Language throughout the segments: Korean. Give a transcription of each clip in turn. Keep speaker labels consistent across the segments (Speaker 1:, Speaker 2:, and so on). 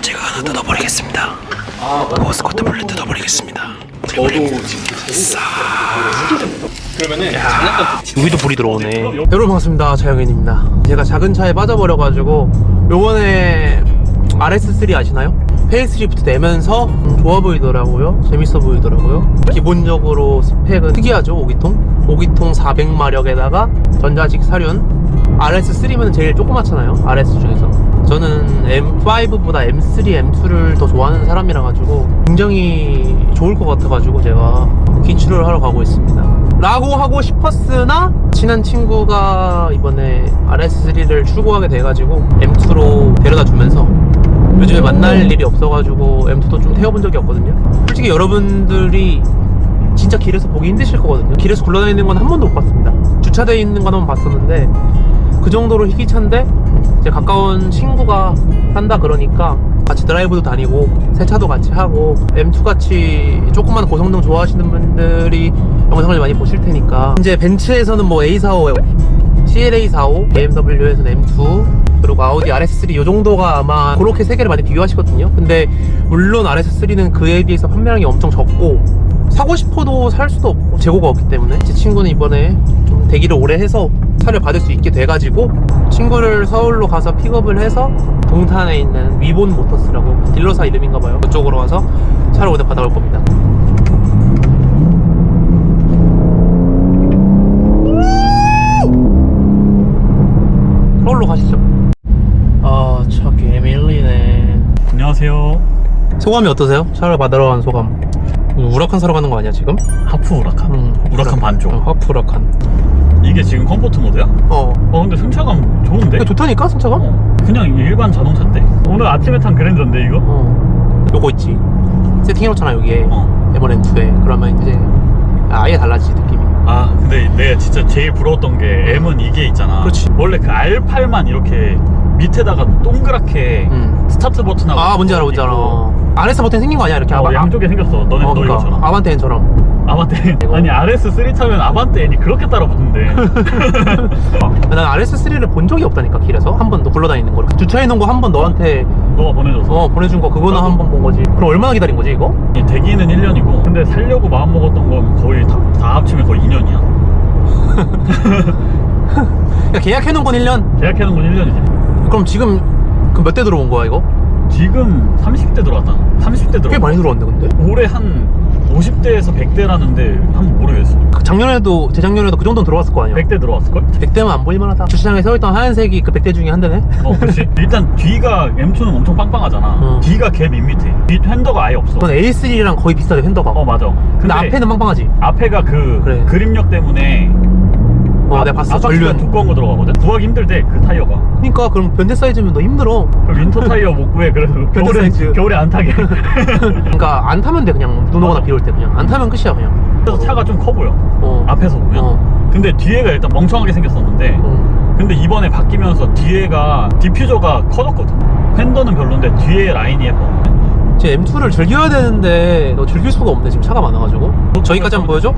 Speaker 1: 제가 하나 뜯어버리겠습니다. 고스코트 블랙 뜯어버리겠습니다.
Speaker 2: 저도 그러면은 장난감
Speaker 1: 여기도 불이 들어오네. 여러분 반갑습니다. 자영현입니다. 제가 작은 차에 빠져버려가지고 요번에 RS3 아시나요? 페이스리프트 내면서 음, 좋아 보이더라고요. 재밌어 보이더라고요. 기본적으로 스펙은 특이하죠. 5기통. 5기통 400마력에다가 전자식 사륜. RS3면 제일 조그맣잖아요. RS 중에서. 저는 M5보다 M3, M2를 더 좋아하는 사람이라 가지고 굉장히 좋을 것 같아 가지고 제가 기출을 하러 가고 있습니다. 라고 하고 싶었으나 친한 친구가 이번에 RS3를 출고하게 돼 가지고 M2로 데려다 주면서 요즘에 만날 일이 없어 가지고 M2도 좀 태워 본 적이 없거든요. 솔직히 여러분들이 진짜 길에서 보기 힘드실 거거든요. 길에서 굴러다니는 건 한 번도 못 봤습니다. 주차되어 있는 건 한 번 봤었는데 그 정도로 희귀차인데 이 제 가까운 친구가 산다 그러니까 같이 드라이브도 다니고 세차도 같이 하고 M2 같이 조그만 고성능 좋아하시는 분들이 영상을 많이 보실 테니까 이제 벤츠에서는 뭐 A45, CLA45, BMW에서는 M2 그리고 아우디 RS3 이 정도가 아마 그렇게 세 개를 많이 비교하시거든요. 근데 물론 RS3는 그에 비해서 판매량이 엄청 적고 사고 싶어도 살 수도 없고 재고가 없기 때문에 제 친구는 이번에 좀 대기를 오래 해서 차를 받을 수 있게 돼가지고 친구를 서울로 가서 픽업을 해서 동탄에 있는 위본 모터스라고 딜러사 이름인가 봐요. 그쪽으로 와서 차를 오늘 받아올 겁니다. 서울로 가시죠. 아 차 개밀리네.
Speaker 2: 안녕하세요.
Speaker 1: 소감이 어떠세요? 차를 받으러 간 소감. 우라칸 사러 가는 거 아니야 지금?
Speaker 2: 하프 우라칸
Speaker 1: 응,
Speaker 2: 우라칸 반쪽.
Speaker 1: 어, 하프 우라칸
Speaker 2: 이게 지금 컴포트 모드야?
Speaker 1: 어
Speaker 2: 어 근데 승차감 좋은데?
Speaker 1: 이거 좋다니까 승차감?
Speaker 2: 어, 그냥 일반 자동차인데? 오늘 아침에 탄 그랜저인데 이거?
Speaker 1: 어 요거 있지 세팅해놓잖아 여기에
Speaker 2: 어.
Speaker 1: M1M2에 그러면 이제 아예 달라지지 느낌이
Speaker 2: 아 근데 내가 진짜 제일 부러웠던 게 M은 이게 있잖아
Speaker 1: 그렇지.
Speaker 2: 원래 그 R8만 이렇게 밑에다가 동그랗게
Speaker 1: 음.
Speaker 2: 스타트 버튼하고
Speaker 1: 아 뭔지 알아 뭔지 알아. RS 버튼 생긴 거 아니야 이렇게
Speaker 2: 어,
Speaker 1: 아바,
Speaker 2: 양쪽에 생겼어 너네
Speaker 1: 어,
Speaker 2: 너
Speaker 1: 그러니까
Speaker 2: 이거처럼
Speaker 1: 아반떼인처럼
Speaker 2: 아반떼. 아니 RS3 타면 아반떼 N이 그렇게 따라붙는데
Speaker 1: 난 RS3를 본 적이 없다니까 길에서 한 번도 굴러다니는 거를 주차해 놓은 거 한 번 너한테
Speaker 2: 너가 보내줘서
Speaker 1: 어 보내준 거 그거는. 한 번 본 거지 그럼 얼마나 기다린 거지 이거?
Speaker 2: 이 대기는 1년이고 근데 살려고 마음먹었던 건 거의 다, 다 합치면 거의 2년이야
Speaker 1: 야, 계약해 놓은 건 1년?
Speaker 2: 계약해 놓은 건 1년이지
Speaker 1: 그럼 지금 그 몇 대 들어온 거야 이거?
Speaker 2: 지금 30대 들어왔다 30대 들어왔다
Speaker 1: 꽤 많이 들어왔네 근데?
Speaker 2: 올해 한 50대에서 100대라는데 한번 모르겠어.
Speaker 1: 그 작년에도 재작년에도 그 정도는 들어왔을 거 아니야.
Speaker 2: 100대 들어왔을걸?
Speaker 1: 100대면 안 보일만 하다. 주차장에 서있던 하얀색이 그 100대 중에 한 대네?
Speaker 2: 어 그렇지. 일단 뒤가 M2는 엄청 빵빵하잖아.
Speaker 1: 어.
Speaker 2: 뒤가 개 밋밋해 뒤 핸더가 아예 없어.
Speaker 1: 그건 A3랑 거의 비슷하게 핸더가.
Speaker 2: 어 맞아.
Speaker 1: 근데, 앞에는 빵빵하지.
Speaker 2: 앞에가 그
Speaker 1: 그래.
Speaker 2: 그립력 때문에
Speaker 1: 어
Speaker 2: 앞-
Speaker 1: 내가 봤어 전륜
Speaker 2: 두꺼운 거 들어가거든 구하기 힘들대 그 타이어가.
Speaker 1: 그니까 그럼 변대 사이즈면 너 힘들어.
Speaker 2: 그 윈터 타이어 못 구해. 그래서 겨울에
Speaker 1: 사이즈.
Speaker 2: 겨울에 안 타게.
Speaker 1: 그러니까 안 타면 돼 그냥. 눈 오거나 비 올 때 그냥. 안 타면 끝이야 그냥.
Speaker 2: 그래서 차가 좀 커 보여.
Speaker 1: 어.
Speaker 2: 앞에서 보면.
Speaker 1: 어.
Speaker 2: 근데 뒤에가 일단 멍청하게 생겼었는데
Speaker 1: 어.
Speaker 2: 근데 이번에 바뀌면서 뒤에가 디퓨저가 커졌거든. 핸더는 별론데 뒤에 라인이 예뻐.
Speaker 1: 이제 M2를 즐겨야 되는데 너 즐길 수가 없네 지금 차가 많아가지고. 저기까지?
Speaker 2: 어 한번 보여줘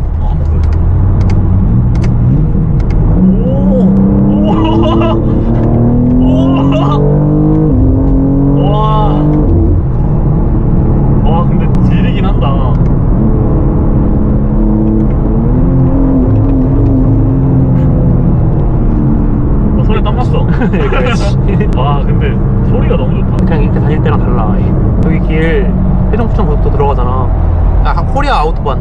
Speaker 2: 와, 근데 소리가 너무 좋다.
Speaker 1: 그냥 이렇게 다닐 때랑 달라 아예. 여기 길 해정포천 고속도 들어가잖아 아 코리아 아우토반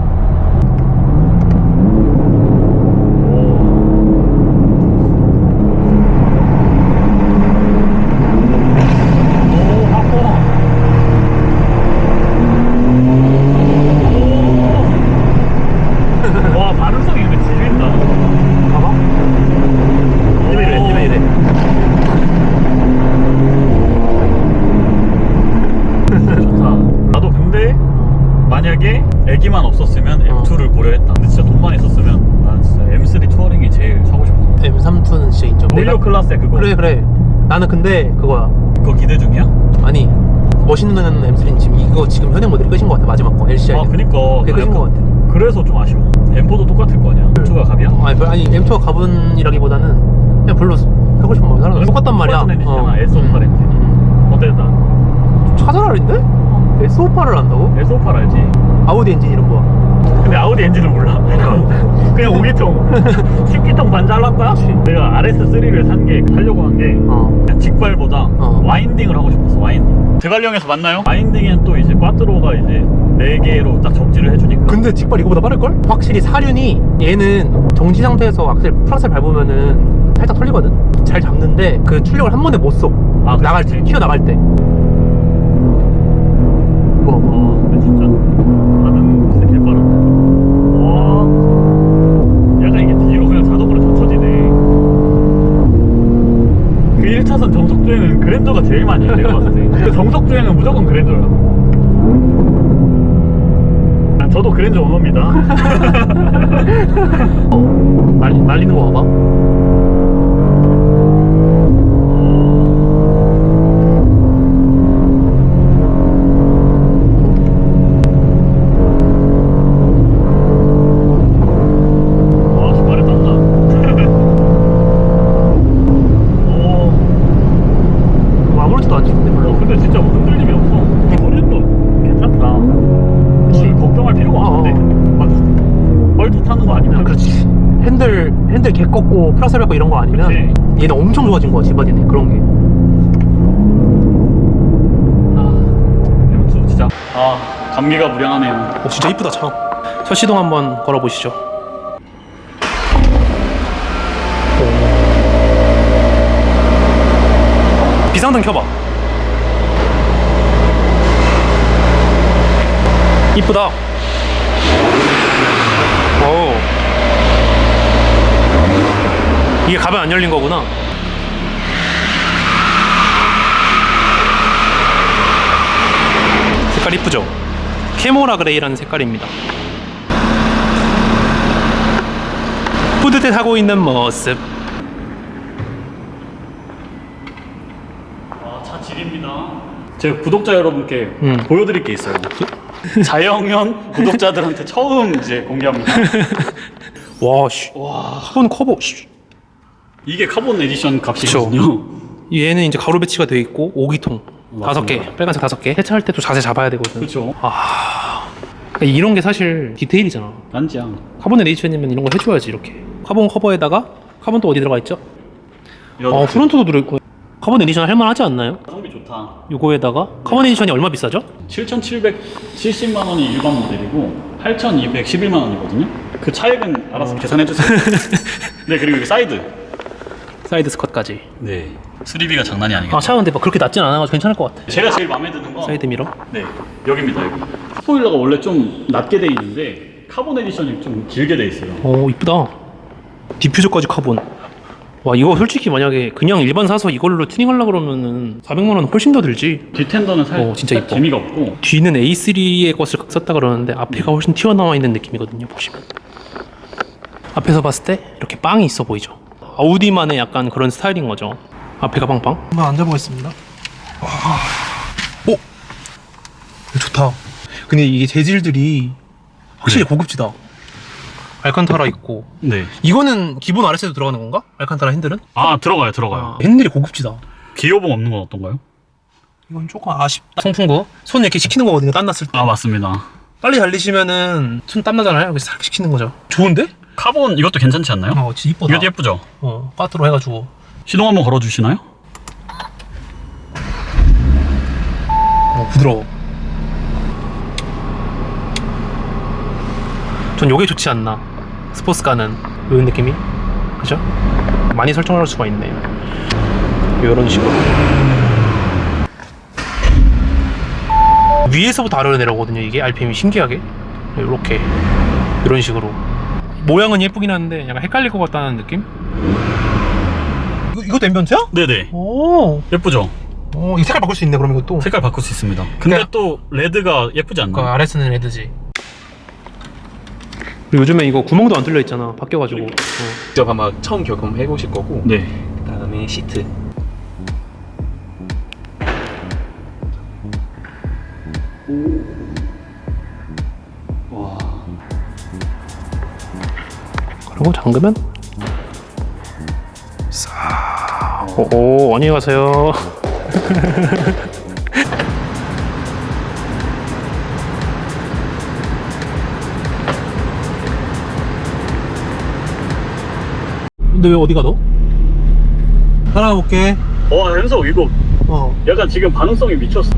Speaker 2: 오, 바꿔. 오. 와, 반응성이 근데 지린다.
Speaker 1: 봐봐 이래 이래 이래 이래
Speaker 2: 좋다. 나도 근데 만약에 애기만 없었으면
Speaker 1: 어.
Speaker 2: M2를 고려했다. 근데 진짜 돈만 있었으면 나는 진짜 M3 투어링이 제일 사고 싶어.
Speaker 1: M32는 진짜 인정
Speaker 2: 노이어 클라스에
Speaker 1: 그래 그래 나는 근데 그거야
Speaker 2: 그거 기대 중이야?
Speaker 1: 아니 멋있는 M3는 지금 이거 지금 현행 모델이 끝인 것 같아 마지막 거 LCI
Speaker 2: 아, 그니까.
Speaker 1: 그게 끝인 것 같아
Speaker 2: 그래서 좀 아쉬워. M4도 똑같을 거 아니야. M2가 갑이야?
Speaker 1: 아니, 별- 아니 M2가 가분이라기보다는 그냥 별로 하고 싶은 마음이 살아 똑같단 말이야
Speaker 2: 똑같은 엔진이잖아. S58 엔진.
Speaker 1: 음.
Speaker 2: 어땠다?
Speaker 1: S58인데? S58을 한다고?
Speaker 2: S58 알지?
Speaker 1: 아우디 엔진 이런 거.
Speaker 2: 근데 아우디 엔진은 몰라. 그냥 5기통. 10기통 반 잘랐다? 내가 RS3를 산 게, 살려고 한 게,
Speaker 1: 어.
Speaker 2: 직발보다
Speaker 1: 어.
Speaker 2: 와인딩을 하고 싶었어, 와인딩. 대관령에서 만나요? 와인딩엔 또 이제 꽈트로가 이제 4개로 딱 적지를 해주니까.
Speaker 1: 근데 직발 이거보다 빠를걸? 확실히 사륜이 얘는 정지 상태에서 악셀 플러스를 밟으면은 살짝 털리거든? 잘 잡는데 그 출력을 한 번에 못 써.
Speaker 2: 아,
Speaker 1: 나갈 때. 튀어나갈 때. 어, 날리, 날리는 거 봐봐.
Speaker 2: 아니면.
Speaker 1: 그렇지. 핸들, 핸들 개 꺾고 플러스 밟고 이런 거 아니면
Speaker 2: 그치.
Speaker 1: 얘는 엄청 좋아진 거야, 집안이네. 그런 게. 아,
Speaker 2: 이것도 진짜. 아, 감기가 무량하네요.
Speaker 1: 오, 진짜 이쁘다, 차. 첫 시동 한번 걸어보시죠. 오. 비상등 켜봐. 이쁘다. 오. 가변 안 열린 거구나. 색깔 이쁘죠? 캐모라 그레이라는 색깔입니다. 뿌듯해 하고 있는 모습.
Speaker 2: 아, 차 질입니다. 제가 구독자 여러분께
Speaker 1: 음.
Speaker 2: 보여드릴 게 있어요. 자영현 구독자들한테 처음 이제 공개합니다.
Speaker 1: 와, 씨.
Speaker 2: 와,
Speaker 1: 카본 커버. 씨.
Speaker 2: 이게 카본 에디션 값이거든요.
Speaker 1: 얘는 이제 가로 배치가 되어 있고 5기통 다섯 개,
Speaker 2: 맞습니다.
Speaker 1: 빨간색 다섯 개. 세차할 때도 자세 잡아야 되거든.
Speaker 2: 그렇죠.
Speaker 1: 그러니까 이런 게 사실 디테일이잖아.
Speaker 2: 난지야.
Speaker 1: 카본 에디션이면 이런 거 해줘야지 이렇게. 카본 커버에다가 카본 또 어디 들어가 있죠? 어, 프론트도 들어있고. 카본 에디션 할만하지 않나요?
Speaker 2: 가성비 좋다.
Speaker 1: 요거에다가 카본 에디션이 얼마 비싸죠?
Speaker 2: 7,770만 원이 일반 모델이고 8,211만 원이거든요. 그 차액은 알아서 계산해 주세요. 네 그리고 여기 사이드.
Speaker 1: 사이드 스컷까지.
Speaker 2: 네. 수리비가 장난이 아니겠죠.
Speaker 1: 아, 차 근데 막 그렇게 낮진 않아가지고 괜찮을 것 같아.
Speaker 2: 제가 제일 마음에 드는 건
Speaker 1: 사이드 미러.
Speaker 2: 네 여기입니다. 여기. 스포일러가 원래 좀 낮게 돼 있는데 카본 에디션이 좀 길게 돼 있어요.
Speaker 1: 오 이쁘다 디퓨저까지 카본 와 이거 솔직히 만약에 그냥 일반 사서 이걸로 튜닝하려고 그러면은 400만 원 훨씬 더 들지
Speaker 2: 뒷텐더는 살
Speaker 1: 어, 진짜
Speaker 2: 살
Speaker 1: 이뻐.
Speaker 2: 재미가 없고
Speaker 1: 뒤는 A3의 것을 썼다 그러는데 앞에가 훨씬 튀어나와 있는 느낌이거든요 보시면 앞에서 봤을 때 이렇게 빵이 있어 보이죠 아우디만의 약간 그런 스타일인 거죠 앞에가 빵빵 한번 앉아보겠습니다 오! 좋다 근데 이게 재질들이 확실히
Speaker 2: 네.
Speaker 1: 고급지다 알칸타라 있고
Speaker 2: 네.
Speaker 1: 이거는 기본 RS에도 들어가는 건가? 알칸타라 핸들은?
Speaker 2: 아 들어가요 들어가요.
Speaker 1: 아, 핸들이 고급지다.
Speaker 2: 기어봉 없는 건 어떤가요?
Speaker 1: 이건 조금 아쉽다. 송풍구 손 이렇게 식히는 거거든요. 땀 났을 때.
Speaker 2: 아 맞습니다.
Speaker 1: 빨리 달리시면은 손 땀 나잖아요. 그래서 싹 식히는 거죠. 좋은데?
Speaker 2: 카본 이것도 괜찮지 않나요?
Speaker 1: 어, 진짜 이쁘다.
Speaker 2: 이것도 예쁘죠?
Speaker 1: 어, 까트로 해가지고.
Speaker 2: 시동 한번 걸어 주시나요?
Speaker 1: 어, 부드러워. 전 요게 좋지 않나. 스포츠카는 이런 느낌이. 그죠? 많이 설정할 수가 있네. 이런 식으로. 위에서부터 아래로 내려오거든요. 이게 RPM이 신기하게. 이렇게. 이런 식으로. 모양은 예쁘긴 한데 약간 헷갈릴 것 같다는 느낌? 이거, 이것도 앰비언트야?
Speaker 2: 네네.
Speaker 1: 오.
Speaker 2: 예쁘죠?
Speaker 1: 오, 이 색깔 바꿀 수 있네, 그럼 이것도.
Speaker 2: 색깔 바꿀 수 있습니다. 근데
Speaker 1: 그냥-
Speaker 2: 또 레드가 예쁘지
Speaker 1: 그
Speaker 2: 않나요?
Speaker 1: RS는 레드지. 그리고 요즘에 이거 구멍도 안 뚫려 있잖아. 바뀌어가지고. 어.
Speaker 3: 직접 아마 처음 경험해 보실 거고
Speaker 2: 네.
Speaker 3: 그다음에 시트
Speaker 1: 이거 잠그면 싸. 오, 안녕히 가세요. 근데 왜 어디 가너? 따라가볼게.
Speaker 2: 와, 어, 현석 이거
Speaker 1: 어.
Speaker 2: 약간 지금 반응성이 미쳤어.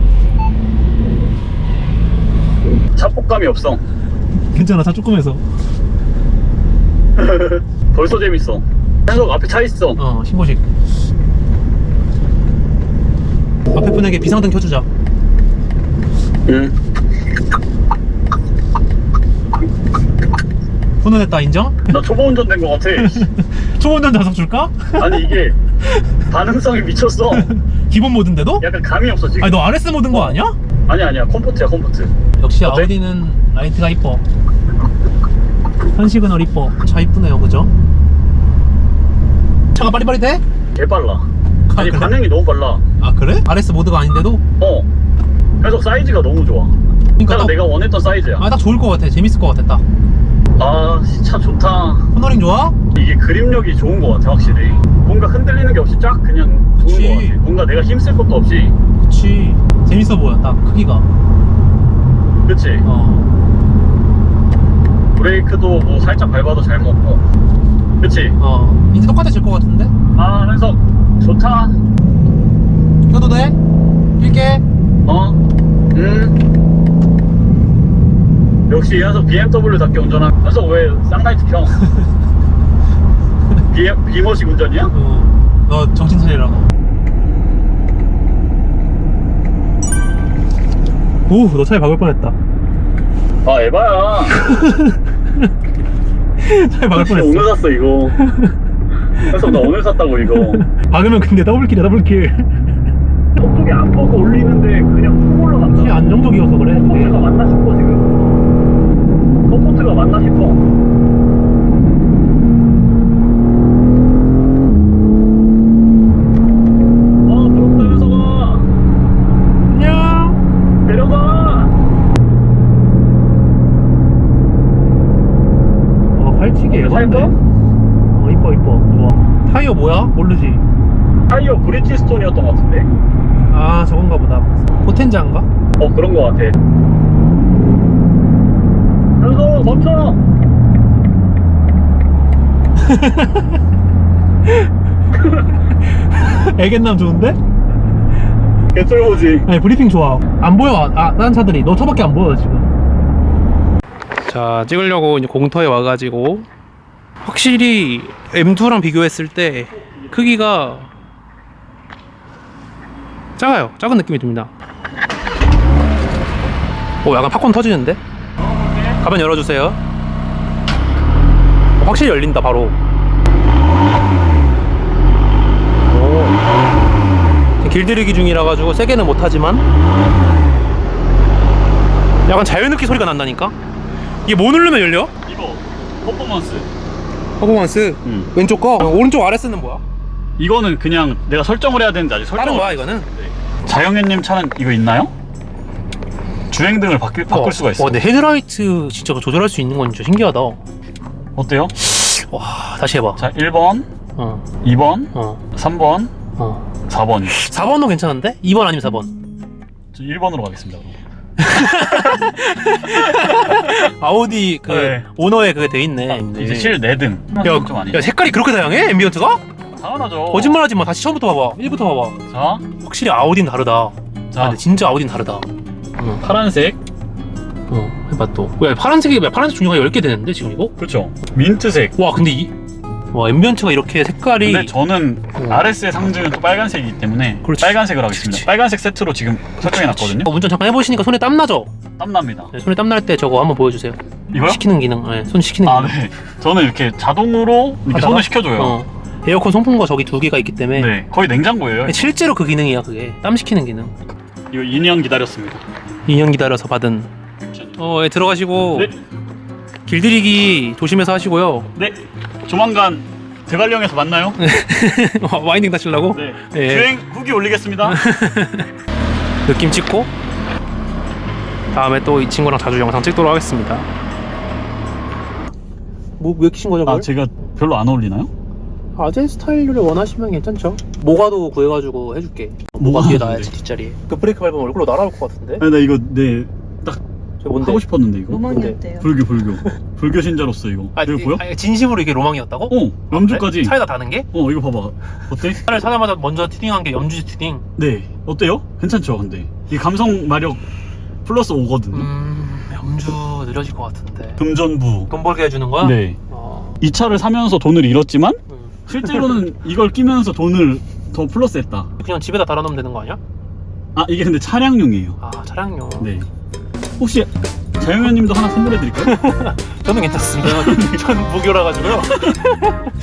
Speaker 2: 잡곡감이 없어.
Speaker 1: 괜찮아, 다 조금해서.
Speaker 2: 벌써 재밌어. 현석 앞에 차 있어.
Speaker 1: 어 신고식. 앞에 분에게 비상등 켜주자.
Speaker 2: 응.
Speaker 1: 훈훈했다 인정?
Speaker 2: 나 초보 운전된 것 같아.
Speaker 1: 초운전 좌석 줄까?
Speaker 2: 아니 이게 반응성이 미쳤어.
Speaker 1: 기본 모드인데도?
Speaker 2: 약간 감이 없어 지금.
Speaker 1: 아니 너 RS 모드인 거 아니야?
Speaker 2: 아니 아니야. 컴포트야 컴포트.
Speaker 1: 역시
Speaker 2: 어때?
Speaker 1: 아우디는 라이트가 이뻐 현 시그널 이뻐 차 이쁘네요 그죠? 차가 빠릿빠릿해?
Speaker 2: 개 빨라. 아니
Speaker 1: 그래?
Speaker 2: 반응이 너무 빨라.
Speaker 1: 아 그래? RS 모드가 아닌데도?
Speaker 2: 어. 현석 사이즈가 너무 좋아.
Speaker 1: 그러니까
Speaker 2: 딱
Speaker 1: 딱,
Speaker 2: 내가 원했던 사이즈야.
Speaker 1: 아, 딱 좋을 것 같아. 재밌을 것 딱.
Speaker 2: 아차 좋다.
Speaker 1: 코너링 좋아?
Speaker 2: 이게 그립력이 좋은 것 같아 확실히. 뭔가 흔들리는 게 없이 쫙 그냥 좋은
Speaker 1: 그치.
Speaker 2: 것 같아. 뭔가 내가 힘쓸 것도 없이.
Speaker 1: 그치. 재밌어 보여 딱 크기가.
Speaker 2: 그치?
Speaker 1: 어
Speaker 2: 브레이크도 뭐 살짝 밟아도 잘 먹고 그치
Speaker 1: 어. 이제 똑같아질 것 같은데?
Speaker 2: 아 현석 좋다
Speaker 1: 껴도 돼? 낄게
Speaker 2: 어? 음 역시 현석 BMW답게 운전한 현석 왜 쌍라이트 켜? 비, 비머식 운전이야?
Speaker 1: 어. 너 정신 차리라 너 오, 너 차에 박을 뻔했다.
Speaker 2: 아 에바야
Speaker 1: 차에 박을
Speaker 2: 진짜
Speaker 1: 뻔했어.
Speaker 2: 오늘 샀어 이거 현석 나 오늘 샀다고 이거
Speaker 1: 박으면 근데 더블킬이야, 더블킬.
Speaker 2: 속도기 안 보고 올리는데 그냥 푹 올라간다
Speaker 1: 이게 안정적이어서 그래.
Speaker 2: 컴포트가 맞나 싶어 지금 컴포트가 맞나 싶어 아 부럽다 현석아
Speaker 1: 안녕.
Speaker 2: 데려가
Speaker 1: 어, 팔찌기
Speaker 2: 살
Speaker 1: 예쁜데?
Speaker 2: 거?
Speaker 1: 어, 이뻐, 이뻐. 좋아. 타이어 뭐야? 모르지.
Speaker 2: 타이어 브리티스톤이었던 것 같은데
Speaker 1: 아, 저건가 보다. 포텐자인가?
Speaker 2: 어 그런 것 같아 현석 멈춰
Speaker 1: 애견남 좋은데?
Speaker 2: 개쩔보지
Speaker 1: 아니 브리핑 좋아 안 보여 아 다른 차들이 너 차밖에 안 보여 지금 자 찍으려고 이제 공터에 와가지고 확실히 M2랑 비교했을 때 크기가 작아요. 작은 느낌이 듭니다. 오 약간 팝콘 터지는데? 가면 열어주세요. 어, 확실히 열린다 바로. 오. 길들이기 중이라 가지고 세게는 못하지만 약간 자연흡기 소리가 난다니까? 이게 뭐 누르면 열려?
Speaker 2: 이거 퍼포먼스
Speaker 1: 퍼포먼스
Speaker 2: 음.
Speaker 1: 왼쪽 거 어, 오른쪽 RS는 뭐야?
Speaker 2: 이거는 그냥 내가 설정을 해야 되는데 아직 설정을
Speaker 1: 다른 거야 이거는?
Speaker 2: 자영현님 차는 이거 있나요? 주행등을 바뀔, 바꿀
Speaker 1: 어,
Speaker 2: 수가 있어
Speaker 1: 어, 근데 헤드라이트 진짜 조절할 수 있는 건 진짜 신기하다
Speaker 2: 어때요?
Speaker 1: 와 다시 해봐
Speaker 2: 자 1번
Speaker 1: 어
Speaker 2: 2번
Speaker 1: 어,
Speaker 2: 3번
Speaker 1: 어.
Speaker 2: 4번
Speaker 1: 4번도 괜찮은데? 2번 아니면 4번
Speaker 2: 저 1번으로 가겠습니다 그럼
Speaker 1: 아우디 그
Speaker 2: 네.
Speaker 1: 오너에 그게 돼 있네.
Speaker 2: 이제 실 4등
Speaker 1: 야,
Speaker 2: 좀 아니죠
Speaker 1: 야 색깔이 그렇게 다양해? 앰비언트가?
Speaker 2: 당연하죠.
Speaker 1: 거짓말하지 마. 다시 처음부터 봐봐. 1부터 봐봐.
Speaker 2: 자,
Speaker 1: 확실히 아우디는 다르다. 아,
Speaker 2: 자
Speaker 1: 근데 진짜 아우디는 다르다. 어,
Speaker 2: 파란색.
Speaker 1: 어 해봐 또 야 파란색이 왜 파란색 종류가 10개 되는데 지금 이거?
Speaker 2: 그렇죠. 민트색.
Speaker 1: 와 근데 이 와 앰비언트가 이렇게 색깔이
Speaker 2: 근데 저는
Speaker 1: 어.
Speaker 2: RS의 상징은 또 빨간색이기 때문에
Speaker 1: 그렇지.
Speaker 2: 빨간색으로 하겠습니다
Speaker 1: 그렇지.
Speaker 2: 빨간색 세트로 지금 설정해놨거든요
Speaker 1: 어, 운전 잠깐 해보시니까 손에 땀 나죠?
Speaker 2: 땀납니다
Speaker 1: 네, 손에 땀 날 때 저거 한번 보여주세요.
Speaker 2: 이거요?
Speaker 1: 시키는 기능, 네, 손 시키는
Speaker 2: 아
Speaker 1: 기능.
Speaker 2: 네 저는 이렇게 자동으로 이렇게
Speaker 1: 하다가?
Speaker 2: 손을 시켜줘요
Speaker 1: 어, 에어컨 송풍구가 저기 두 개가 있기 때문에
Speaker 2: 네 거의 냉장고예요
Speaker 1: 근데 실제로 그 기능이야 그게 땀 식히는 기능.
Speaker 2: 이거 2년 기다렸습니다
Speaker 1: 2년 기다려서 받은. 어, 예, 들어가시고
Speaker 2: 네,
Speaker 1: 길들이기 조심해서 하시고요.
Speaker 2: 네 조만간 대관령에서 만나요
Speaker 1: 와인딩 다시려고
Speaker 2: 네
Speaker 1: 예.
Speaker 2: 주행 후기 올리겠습니다
Speaker 1: 느낌 찍고 다음에 또 이 친구랑 자주 영상 찍도록 하겠습니다. 뭐왜 키신 거죠?
Speaker 2: 아 제가 별로 안 어울리나요?
Speaker 1: 아재 스타일을 원하시면 괜찮죠. 모가도 구해가지고 해줄게.
Speaker 2: 모가
Speaker 1: 뒤에
Speaker 2: 하는데.
Speaker 1: 놔야지 뒷자리에. 그 브레이크 밟으면 얼굴로 날아올 것 같은데.
Speaker 2: 아니 나 이거 네 딱
Speaker 1: 저 뭔데?
Speaker 2: 하고 싶었는데 이거.
Speaker 4: 로망이었대요.
Speaker 2: 불교 불교. 불교 신자로서 이거.
Speaker 1: 아,
Speaker 2: 이거
Speaker 1: 이-
Speaker 2: 보여?
Speaker 1: 아니, 진심으로 이게 로망이었다고?
Speaker 2: 어 염주까지.
Speaker 1: 그래? 차에다 다는 게?
Speaker 2: 어 이거 봐봐. 어때?
Speaker 1: 차를 사자마자 먼저 튜닝한 게 염주 튜닝.
Speaker 2: 네. 어때요? 괜찮죠 근데 이 감성 마력 플러스 5거든요.
Speaker 1: 음, 염주 느려질 것 같은데.
Speaker 2: 금전부.
Speaker 1: 돈 벌게 해주는 거야?
Speaker 2: 네.
Speaker 1: 어,
Speaker 2: 이 차를 사면서 돈을 잃었지만
Speaker 1: 음.
Speaker 2: 실제로는 이걸 끼면서 돈을 더 플러스했다.
Speaker 1: 그냥 집에다 달아놓으면 되는 거 아니야?
Speaker 2: 아 이게 근데 차량용이에요.
Speaker 1: 아, 차량용.
Speaker 2: 네. 혹시 자영현님도 하나 선물해 드릴까요?
Speaker 1: 저는 괜찮습니다. 저는 무교라 가지고요.